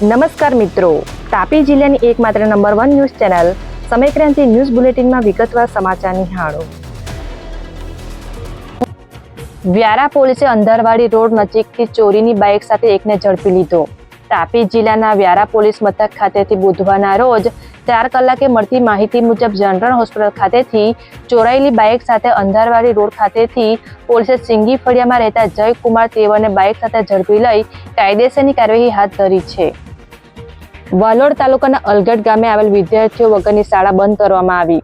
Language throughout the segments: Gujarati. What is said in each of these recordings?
નમસ્કાર મિત્રો. તાપી જિલ્લાની એકમાત્ર number one news channel Samaykranti news બુલેટિનમાં વિગતવાર સમાચાર નિહાળો. વ્યારા પોલીસે અંધારવાડી રોડ નજીકથી ચોરીની બાઇક સાથે એકને ઝડપી લીધો. તાપી જિલ્લાના વ્યારા પોલીસ મથક ખાતેથી બુધવારના રોજ ચાર કલાકે મળતી માહિતી મુજબ જનરલ હોસ્પિટલ ખાતેથી ચોરાયેલી બાઇક સાથે અંધારવાડી રોડ ખાતેથી પોલીસે સિંગી ફળિયામાં રહેતા જયકુમાર તેવરને બાઇક સાથે ઝડપી લઈ કાયદેસરની કાર્યવાહી હાથ ધરી છે. વાલોડ તાલુકાના અલગઢ ગામે આવેલ વિદ્યાર્થીઓ વગરની શાળા બંધ કરવામાં આવી.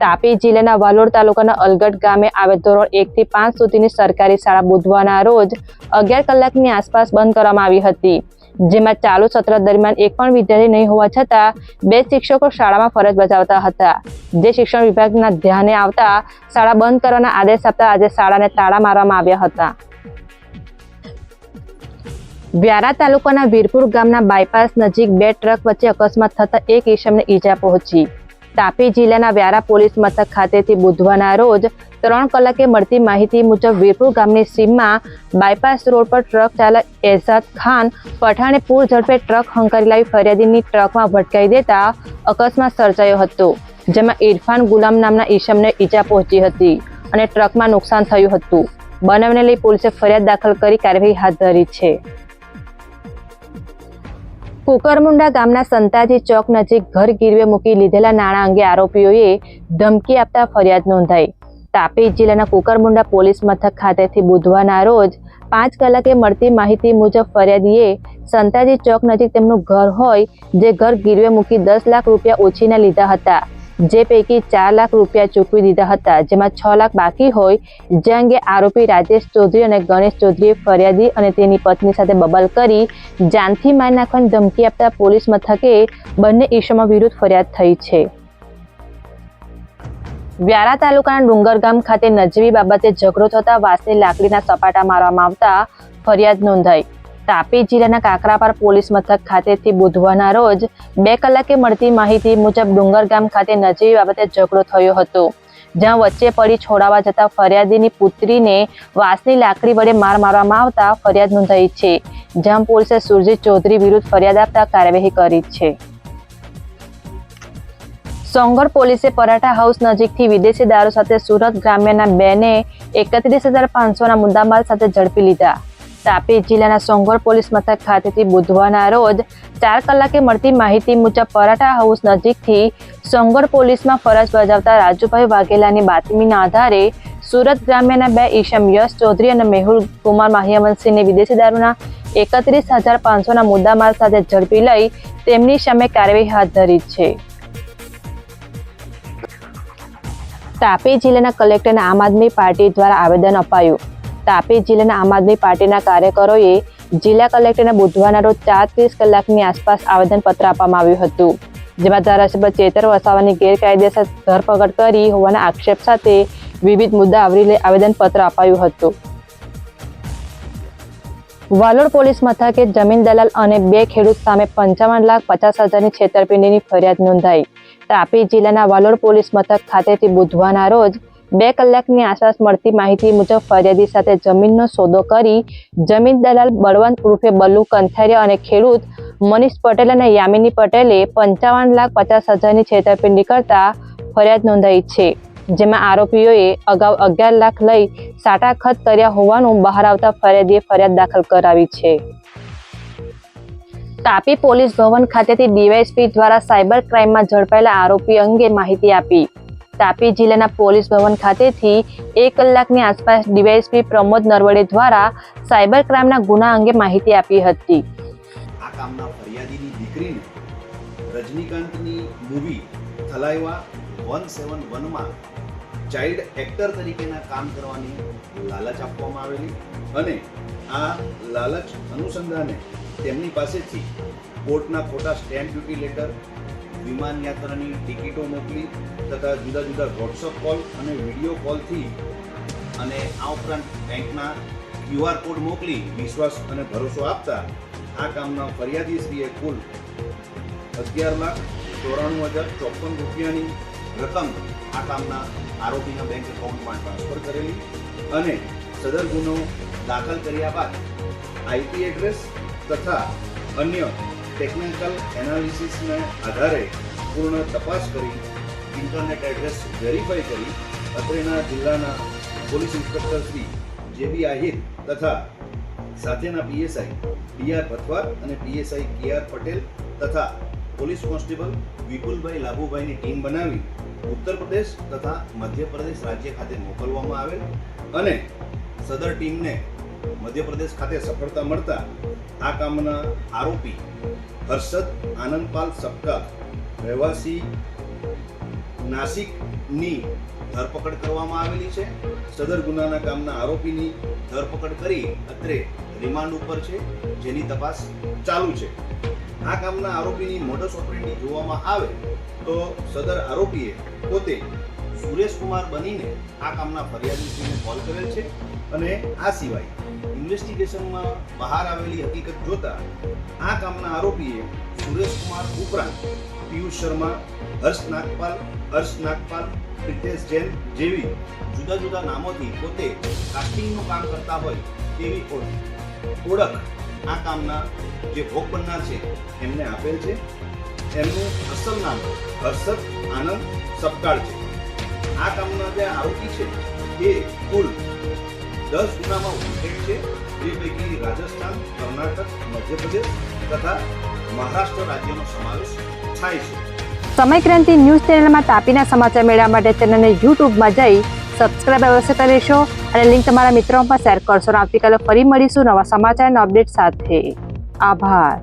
તાપી જિલ્લાના વાલોડ તાલુકાના અલગઢ ગામે આવેલ ધોરણ એક થી પાંચ સુધીની સરકારી શાળા બુધવારના રોજ અગિયાર કલાકની આસપાસ બંધ કરવામાં આવી હતી. જેમાં ચાલુ સત્ર દરમિયાન એક પણ વિદ્યાર્થી નહીં હોવા છતાં બે શિક્ષકો શાળામાં ફરજ બજાવતા હતા. જે શિક્ષણ વિભાગના ધ્યાને આવતા શાળા બંધ કરવાના આદેશ આપતા આજે શાળાને તાળા મારવામાં આવ્યા હતા. વ્યારા તાલુકાના વીરપુર ગામના બાયપાસ નજીક બે ટ્રક વચ્ચે અકસ્માત થતા એક ઈસમને ઈજા પહોંચી. તાપી જિલ્લાના વ્યારા પોલીસ મથક ખાતેથી બુધવારના રોજ ત્રણ કલાકે મળતી માહિતી મુજબ વીરપુર ગામની સીમમાં બાયપાસ રોડ પર ટ્રક ચાલક એઝાદ ખાન પઠાણે પૂર ઝડપે ટ્રક હંકારી લાવી ફરિયાદીની ટ્રકમાં ભટકાઈ દેતા અકસ્માત સર્જાયો હતો, જેમાં ઇરફાન ગુલામ નામના ઈસમને ઈજા પહોંચી હતી અને ટ્રકમાં નુકસાન થયું હતું. બનાવને લઈ પોલીસે ફરિયાદ દાખલ કરી કાર્યવાહી હાથ ધરી છે. કુકરમુંડા ગામના સંતાજી ચોક નજીક ઘર ગીરવે મૂકી લીધેલા નાણાં અંગે આરોપીઓએ ધમકી આપતા ફરિયાદ નોંધાઈ. તાપી જિલ્લાના કુકરમુંડા પોલીસ મથક ખાતેથી બુધવારના રોજ પાંચ કલાકે મળતી માહિતી મુજબ ફરિયાદીએ સંતાજી ચોક નજીક તેમનું ઘર હોય, જે ઘર ગીરવે મૂકી દસ લાખ રૂપિયા ઓછીના લીધા હતા. જે પૈકી ચાર લાખ રૂપિયા ચૂકવી દીધા હતા, જેમાં છ લાખ બાકી હોય, જે અંગે આરોપી રાજેશ ચૌધરી અને ગણેશ ચૌધરીએ ફરિયાદી અને તેની પત્ની સાથે બબલ કરી જાનથી માર નાખવાની ધમકી આપતા પોલીસ મથકે બંને ઈસમો વિરુદ્ધ ફરિયાદ થઈ છે. વ્યારા તાલુકાના ડુંગરગામ ખાતે નજીવી બાબતે ઝઘડો થતા વાંસની લાકડીના સપાટા મારવામાં આવતા ફરિયાદ નોંધાઈ. તાપી જિલ્લાના કાકરાપાર પોલીસ મથક ખાતેથી બુધવારના રોજ બે કલાકે મળતી માહિતી મુજબ ડુંગરગામ ખાતે નજીવી બાબતે ઝઘડો થયો હતો, જ્યાં વચ્ચે પડી છોડાવવા જતા ફરિયાદીની પુત્રીને વાંસની લાકડી વડે માર મારવામાં આવતા ફરિયાદ નોંધાઈ છે, જ્યાં પોલીસે સુરજીત ચૌધરી વિરુદ્ધ ફરિયાદ આપતા કાર્યવાહી કરી છે. સોંગર પોલીસે પરાઠા હાઉસ નજીકથી વિદેશી દારૂ સાથે સુરત ગ્રામ્યના બેને એકત્રીસ હજાર પાંચસોના મુદ્દામાલ સાથે ઝડપી લીધા. તાપી જિલ્લાના સોંગોર પોલીસ મથક ખાતેથી બુધવારના રોજ ચાર કલાકે મળતી માહિતી મુજબ પરાઠા હાઉસ નજીકથી સોંગોર પોલીસમાં ફરજ બજાવતા રાજુભાઈ વાઘેલાની બાતમીના આધારે સુરત ગ્રામ્યના બે ઈશમ યશ ચૌધરી અને મેહુલ કુમાર માહિયાવંશીને વિદેશી દારૂના એકત્રીસ હજાર પાંચસોના મુદ્દામાલ સાથે ઝડપી લઈ તેમની સામે કાર્યવાહી હાથ ધરી છે. તાપી જિલ્લાના કલેક્ટરને આમ આદમી પાર્ટી દ્વારા આવેદન અપાયું. તાપી જિલ્લાના આમ આદમી પાર્ટીના કાર્યકરોએ જિલ્લા કલેક્ટરને બુધવારના રોજ ચાર ત્રીસ કલાકની આસપાસ આવેદનપત્ર આપવામાં આવ્યું હતું, જેમાં ધારાસભ્ય ચેતર વસાવાની ગેરકાયદેસર ધરપકડ કરી હોવાના આક્ષેપ સાથે વિવિધ મુદ્દા આવરી લઈ આવેદનપત્ર અપાયું હતું. વાલોડ પોલીસ મથકે જમીન દલાલ અને બે ખેડૂત સામે પંચાવન લાખ પચાસ હજારની છેતરપિંડીની ફરિયાદ નોંધાઈ. તાપી જિલ્લાના વાલોડ પોલીસ મથક ખાતેથી બુધવારના રોજ બે કલાકની આસપાસ મળતી માહિતી મુજબ ફરિયાદી સાથે જમીનનો સોદો કરી જમીન દલાલ બળવંત ઉર્ફે બલ્લુ કંથારિયા અને ખેડૂત મનીષ પટેલ અને યામિની પટેલે પંચાવન લાખ પચાસ હજારની છેતરપિંડી કરતા ફરિયાદ નોંધાઈ છે, જેમાં આરોપીઓએ અગાઉ અગિયાર લાખ લઈ સાટાખત કર્યા હોવાનું બહાર આવતા ફરિયાદીએ ફરિયાદ દાખલ કરાવી છે. તાપી પોલીસ ભવન ખાતેથી ડીવાયએસપી દ્વારા સાયબર ક્રાઇમમાં ઝડપાયેલા આરોપી અંગે માહિતી આપી. તાપી જિલ્લાના પોલીસ ભવન ખાતેથી એક કલાકની આસપાસ ડીવાયએસપી પ્રમોદ નરવડે દ્વારા સાયબર ક્રાઇમના ગુના અંગે માહિતી આપી હતી. આ કામના ફરિયાદીની દીકરીને રજનીકાંતની મૂવી થલાઈવા વન સેવન વનમાં ચાઇલ્ડ એક્ટર તરીકેના કામ કરવાની લાલચ આપવામાં આવેલી અને આ લાલચ અનુસંધાને તેમની પાસેથી કોર્ટના ખોટા સ્ટેમ્પ ડ્યુટી લેટર વિમાન યાત્રાની ટિકિટો મોકલી તથા જુદા જુદા વોટ્સઅપ કોલ અને વીડિયો કોલથી અને આ ઉપરાંત બેંકના ક્યુઆર કોડ મોકલી વિશ્વાસ અને ભરોસો આપતા આ કામના ફરિયાદીશ્રીએ કુલ અગિયાર લાખ ચોરાણું હજાર ચોપન રૂપિયાની રકમ આ કામના આરોપીના બેંક એકાઉન્ટમાં ટ્રાન્સફર કરેલી અને સદર ગુનો દાખલ કર્યા બાદ આઈપી એડ્રેસ તથા અન્ય ટેકનિકલ એનાલિસિસને આધારે પૂર્ણ તપાસ કરી ઇન્ટરનેટ એડ્રેસ વેરીફાઈ કરી, અત્રેના જિલ્લાના પોલીસ ઇન્સ્પેક્ટર શ્રી જે બી આહિર તથા સાથેના પીએસઆઈ ડી આર ભથવાર અને પીએસઆઈ કે આર પટેલ તથા પોલીસ કોન્સ્ટેબલ વિપુલભાઈ લાભુભાઈની ટીમ બનાવી ઉત્તર પ્રદેશ તથા મધ્યપ્રદેશ રાજ્ય ખાતે મોકલવામાં આવેલ અને સદર ટીમને મધ્યપ્રદેશ ખાતે સફળતા મળતા આ કામના આરોપી હર્ષદ આનંદપાલ સપકા રહેવાસી નાસિકની ધરપકડ કરવામાં આવેલી છે. સદર ગુનાના કામના આરોપીની ધરપકડ કરી અત્રે રિમાન્ડ ઉપર છે, જેની તપાસ ચાલુ છે. આ કામના આરોપીની મોડસ ઓપરેન્ડી જોવામાં આવે તો સદર આરોપીએ પોતે સુરેશકુમાર બનીને આ કામના ફરિયાદીશ્રીને કોલ કરેલ છે અને આ સિવાય ઇન્વેસ્ટિગેશનમાં બહાર આવેલી હકીકત જોતા આ કામના આરોપીએ સુરેશકુમાર ઉપરાંત પિયુષ શર્મા, હર્ષ નાગપાલ હર્ષ નાગપાલ, પ્રિતેશ જૈન જેવી જુદા જુદા નામોથી પોતે કાસ્ટિંગનું કામ કરતા હોય તેવી ઓળખ આ કામના જે ભોગ બનનાર છે એમને આપેલ છે. એમનું અસલ નામ હર્ષદ આનંદ સપકાળ છે. આ કામના જે આરોપી છે એ કુલ દસ ગુનામાં ઉલ્લેખ છે. જે પૈકી રાજસ્થાન, કર્ણાટક, મધ્યપ્રદેશ તથા મહારાષ્ટ્ર રાજ્યનો સમાવેશ થાય છે. સમય ક્રાંતિ ન્યૂઝ ચેનલમાં તાપીના સમાચાર મેળવવા માટે ચેનલને યુટ્યુબમાં જઈ સબસ્ક્રાઇબ અવશ્ય કરી લેશો અને લિંક તમારા મિત્રોમાં શેર કરશો. આવતીકાલે ફરી મળીશું નવા સમાચાર અને અપડેટ સાથે. આભાર.